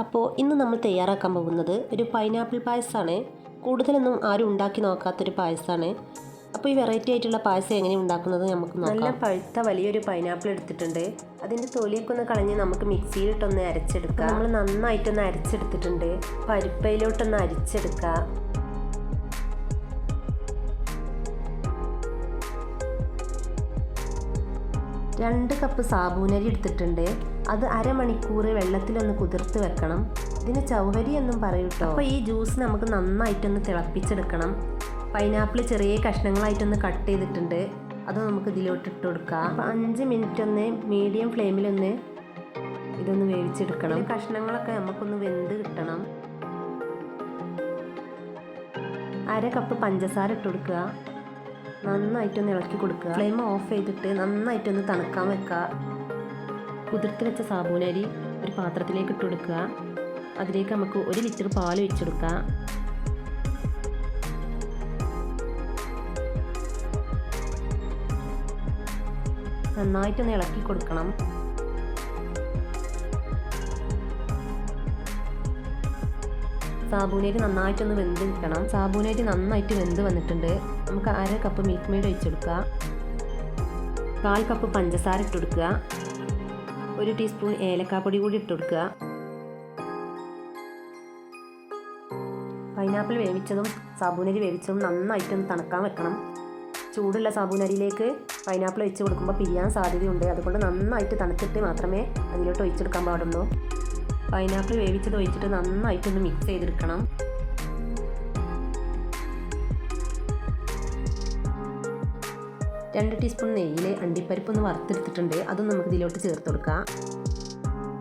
അപ്പോൾ ഇന്ന് നമ്മൾ തയ്യാറാക്കാൻ പോകുന്നത് ഒരു പൈനാപ്പിൾ പായസമാണ് കൂടുതലൊന്നും ആരും ഉണ്ടാക്കി നോക്കാത്തൊരു പായസമാണ് അപ്പോൾ ഈ വെറൈറ്റി ആയിട്ടുള്ള പായസം എങ്ങനെ ഉണ്ടാക്കുന്നത് നമുക്ക് നല്ല പഴുത്ത വലിയൊരു പൈനാപ്പിൾ എടുത്തിട്ടുണ്ട്. അതിന്റെ തൊലിയൊക്കെ ഒന്ന് കളഞ്ഞ് നമുക്ക് മിക്സിയിലിട്ടൊന്ന് അരച്ചെടുക്കാം. നമ്മൾ നന്നായിട്ടൊന്ന് അരച്ചെടുത്തിട്ടുണ്ട്. പരിപ്പയിലോട്ടൊന്ന് അരിച്ചെടുക്കുക രണ്ട് കപ്പ് സാബൂനരി എടുത്തിട്ടുണ്ട്. അത് അരമണിക്കൂർ വെള്ളത്തിലൊന്ന് കുതിർത്ത് വെക്കണം. ഇതിന് ചൗഹരി എന്നും പറയും അപ്പോൾ ഈ ജ്യൂസ് നമുക്ക് നന്നായിട്ടൊന്ന് തിളപ്പിച്ചെടുക്കണം. പൈനാപ്പിൾ ചെറിയ കഷ്ണങ്ങളായിട്ടൊന്ന് കട്ട് ചെയ്തിട്ടുണ്ട്. അത് നമുക്ക് ഇതിലോട്ട് ഇട്ട് കൊടുക്കാം. അപ്പോൾ അഞ്ച് മിനിറ്റ് ഒന്ന് മീഡിയം ഫ്ലെയിമിലൊന്ന് ഇതൊന്ന് വേവിച്ചെടുക്കണം. കഷ്ണങ്ങളൊക്കെ നമുക്കൊന്ന് വെന്ത് കിട്ടണം. അര കപ്പ് പഞ്ചസാര ഇട്ട് കൊടുക്കുക. നന്നായിട്ടൊന്ന് ഇളക്കി കൊടുക്കുക. ഫ്ലെയിം ഓഫ് ചെയ്തിട്ട് നന്നായിട്ടൊന്ന് തണുക്കാൻ വെക്കുക. കുതിർത്ത് വെച്ച സാബൂനരി ഒരു പാത്രത്തിലേക്ക് ഇട്ട് കൊടുക്കുക. അതിലേക്ക് നമുക്ക് ഒരു ലിറ്റർ പാൽ ഒഴിച്ചെടുക്കുക നന്നായിട്ടൊന്ന് ഇളക്കി കൊടുക്കണം. സാബൂനേരി നന്നായിട്ടൊന്ന് വെന്ത് നിൽക്കണം. സാബൂനേരി നന്നായിട്ട് വെന്ത് വന്നിട്ടുണ്ട്. നമുക്ക് അര കപ്പ് മിൽക്ക് മെയ്ഡ് ഒഴിച്ചെടുക്കുക കാൽ കപ്പ് പഞ്ചസാര ഇട്ടെടുക്കുക ഒരു ടീസ്പൂൺ ഏലക്കാപ്പൊടി കൂടി ഇട്ട് കൊടുക്കുക. പൈനാപ്പിൾ വേവിച്ചതും സാബൂനരി വേവിച്ചതും നന്നായിട്ടൊന്ന് തണുക്കാൻ വെക്കണം. ചൂടുള്ള സാബൂനരിയിലേക്ക് പൈനാപ്പിൾ ഒഴിച്ച് കൊടുക്കുമ്പോൾ പിരിയാൻ സാധ്യതയുണ്ട്. അതുകൊണ്ട് നന്നായിട്ട് തണുത്തിട്ട് മാത്രമേ അതിലോട്ട് ഒഴിച്ചെടുക്കാൻ പാടുള്ളൂ. പൈനാപ്പിൾ വേവിച്ചത് ഒഴിച്ചിട്ട് നന്നായിട്ടൊന്ന് മിക്സ് ചെയ്തെടുക്കണം. രണ്ട് ടീസ്പൂൺ നെയ്യിൽ അണ്ടിപ്പരിപ്പ് ഒന്ന് വറുത്തെടുത്തിട്ടുണ്ട്. അതും നമുക്ക് ഇതിലോട്ട് ചേർത്ത് കൊടുക്കാം.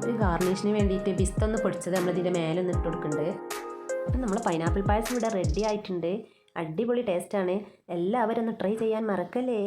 ഒരു ഗാർണിഷിന് വേണ്ടിയിട്ട് ബിസ്ത ഒന്ന് പൊടിച്ചത് നമ്മൾ ഇതിന്റെ മേലെ ഒന്ന് ഇട്ട് കൊടുക്കുന്നുണ്ട്. അപ്പം നമ്മൾ പൈനാപ്പിൾ പായസം ഇവിടെ റെഡി ആയിട്ടുണ്ട്. അടിപൊളി ടേസ്റ്റാണ് എല്ലാവരും ഒന്ന് ട്രൈ ചെയ്യാൻ മറക്കല്ലേ?